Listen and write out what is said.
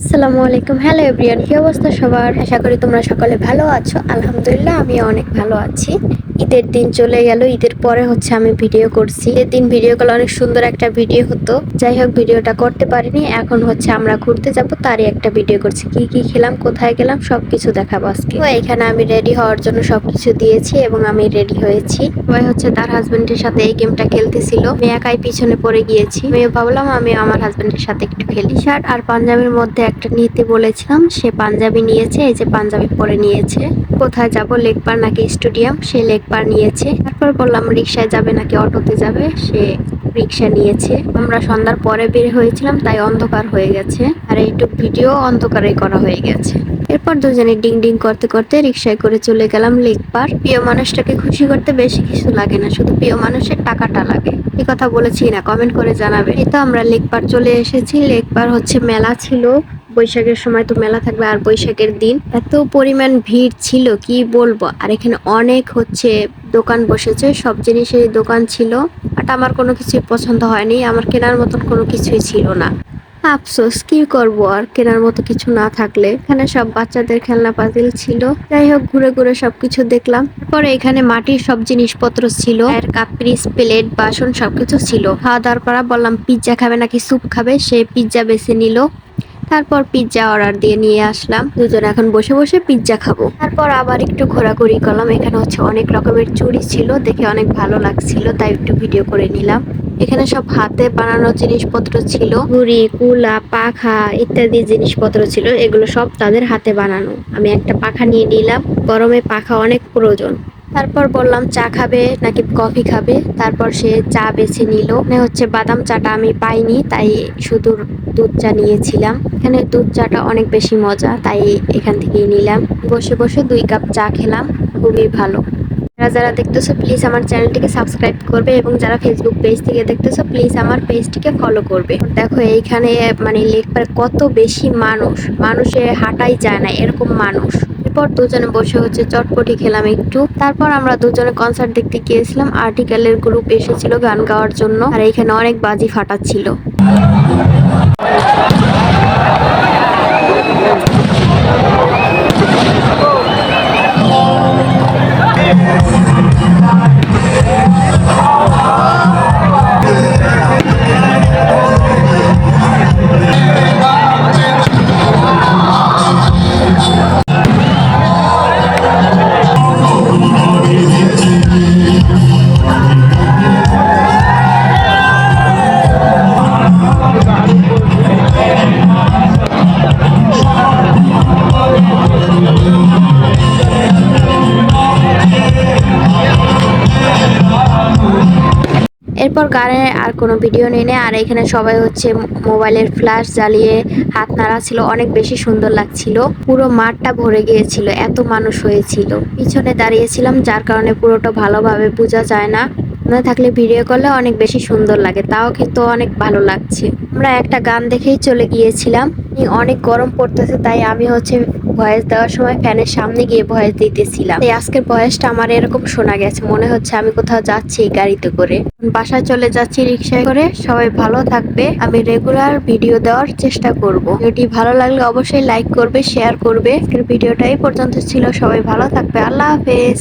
আসসালামু আলাইকুম। Hello everyone কি অবস্থা সবার? আশা করি তোমরা সকলে ভালো আছো। আলহামদুলিল্লাহ আমি অনেক ভালো আছি। ঈদের দিন চলে গেল, ঈদের পরে হচ্ছে আমি ভিডিও করছি। ঈদের দিন ভিডিও করলে অনেক সুন্দর একটা ভিডিও হতো। যাই হোক ভিডিওটা করতে পারিনি, এখন হচ্ছে আমরা ঘুরতে যাব, তারই একটা ভিডিও করছি। কি কি খেলাম, কোথায় গেলাম, সবকিছু দেখাবো আজকে। তো এখানে আমি রেডি হওয়ার জন্য সবকিছু দিয়েছি এবং আমি রেডি হয়েছি। সবাই হচ্ছে তার হাজবেন্ডের সাথে এই গেমটা খেলতেছিল। আমি একাই পিছনে পড়ে গিয়েছি। আমি ভাবলাম আমি আমার হাজবেন্ডের সাথে একটু খেলি। শার্ট আর পাঞ্জাবির মধ্যে একটা নিতে বলেছিলাম, সে পাঞ্জাবি নিয়েছে, এই যে পাঞ্জাবি পরে নিয়েছে। কোথায় যাব লেকপার নাকি স্টুডিয়াম সে লেকপার নিয়েছে তারপর বললাম রিক্সায় যাবে নাকি? অটোতে যাবে? সে রিক্সা নিয়েছে। আমরা সন্ধ্যার পরে বের হয়েছিলাম, তাই অন্ধকার হয়ে গেছে। আর এইটুক ভিডিও অন্ধকারে করা হয়ে গেছে। এরপর দুজনে ডিং ডিং করতে করতে রিক্সায় করে চলে গেলাম লেক পার। প্রিয় মানুষটাকে খুশি করতে বেশি কিছু লাগে না, শুধু প্রিয় মানুষের টাকাটা লাগে। এই কথা বলেছি না, কমেন্ট করে জানাবে। এই তো আমরা লেক পার চলে এসেছি। লেক পার হচ্ছে মেলা ছিল। বৈশাখের সময় তো মেলা থাকবে আর বৈশাখের দিন। এত পরিমাণ ভিড় ছিল, কি বলব? আর এখানে অনেক হচ্ছে দোকান বসেছে, সব জিনিসের দোকান ছিল। বাট আমার কোনো কিছুই পছন্দ হয়নি, আমার কেনার মতন কোনো কিছুই ছিল না। আফসোস, কি করব? আর কেনার মতো কিছু না থাকলে। এখানে সব বাচ্চাদের খেলনা পাতিল ছিল। যাই হোক, ঘুরে ঘুরে সবকিছু দেখলাম। পরে এখানে মাটির সব জিনিসপত্র ছিল। এর কাপ্রিস প্লেট, বাসন সবকিছু ছিল। খাওয়া দাওয়ার পর বললাম পিৎজা খাবে নাকি স্যুপ খাবে? সে পিৎজা বেছে নিল। তারপর পিৎজা অর্ডার দিয়ে নিয়ে আসলাম। দুজন এখন বসে বসে পিৎজা খাব। তারপর আবার একটু ঘোরাঘুরি করলাম। এখানে হচ্ছে অনেক রকমের চুড়ি ছিল, দেখে অনেক ভালো লাগছিল, তাই একটু ভিডিও করে নিলাম। এখানে সব হাতে বানানো জিনিসপত্র ছিল। ঘুড়ি কুলা, পাখা ইত্যাদি জিনিসপত্র ছিল। এগুলো সব তাদের হাতে বানানো। আমি একটা পাখা নিয়ে নিলাম। গরমে পাখা অনেক প্রয়োজন। তারপর বললাম, চা খাবে নাকি কফি খাবে? তারপর সে চা বেছে নিল। মানে হচ্ছে বাদাম চাটা আমি পাইনি, তাই শুধু দুধ চা নিয়েছিলাম। এখানে দুধ চাটা অনেক বেশি মজা, তাই এখান থেকেই নিলাম। বসে বসে দুই কাপ চা খেলাম, খুবই ভালো। যারা যারা দেখতেছো প্লিজ আমার চ্যানেলটিকে সাবস্ক্রাইব করবে এবং যারা ফেসবুক পেজ থেকে দেখতেছো প্লিজ আমার পেজটিকে ফলো করবে। দেখো, এইখানে মানে লেকপার কত বেশি মানুষ। মানুষে হাঁটাই যায় না, এরকম মানুষ। এরপর দুজনে বসে হচ্ছে চটপটি খেলাম একটু। তারপর আমরা দুজনে কনসার্ট দেখতে গিয়েছিলাম। আর্টিকেলের গ্রুপ এসেছিল গান গাওয়ার জন্য। আর এইখানে অনেক বাজি ফাটাচ্ছিল। এরপর গানের আর কোনো ভিডিও নেই আর এখানে সবাই হচ্ছে মোবাইলের ফ্ল্যাশ জ্বালিয়ে হাত নাড়া ছিল অনেক বেশি সুন্দর লাগছিল। পুরো মাঠটা ভরে গিয়েছিল, এত মানুষ হয়েছিল। পিছনে দাঁড়িয়েছিলাম, যার কারণে পুরোটা ভালোভাবে বোঝা যায় না। না থাকলে ভিডিও করলে অনেক বেশি সুন্দর লাগে, তাও কিন্তু অনেক ভালো লাগছে। আমরা একটা গান দেখেই চলে গিয়েছিলাম। অনেক গরম পড়তেছে, তাই আমি হচ্ছে ভয়েস দেওয়ার সময় ফ্যানের সামনে গিয়ে ভয়েস দিতেছিলাম। এই আজকের ভয়েসটা আমার এরকম শোনা গেছে, মনে হচ্ছে আমি কোথাও যাচ্ছি গাড়িতে করে। বাসায় চলে যাচ্ছি রিক্সায় করে, সবাই ভালো থাকবে, আমি রেগুলার ভিডিও দেওয়ার চেষ্টা করব। ভিডিওটি ভালো লাগলে অবশ্যই লাইক করবে, শেয়ার করবে। আজকের ভিডিওটাই পর্যন্ত ছিল, সবাই ভালো থাকবে, আল্লাহ হাফেজ।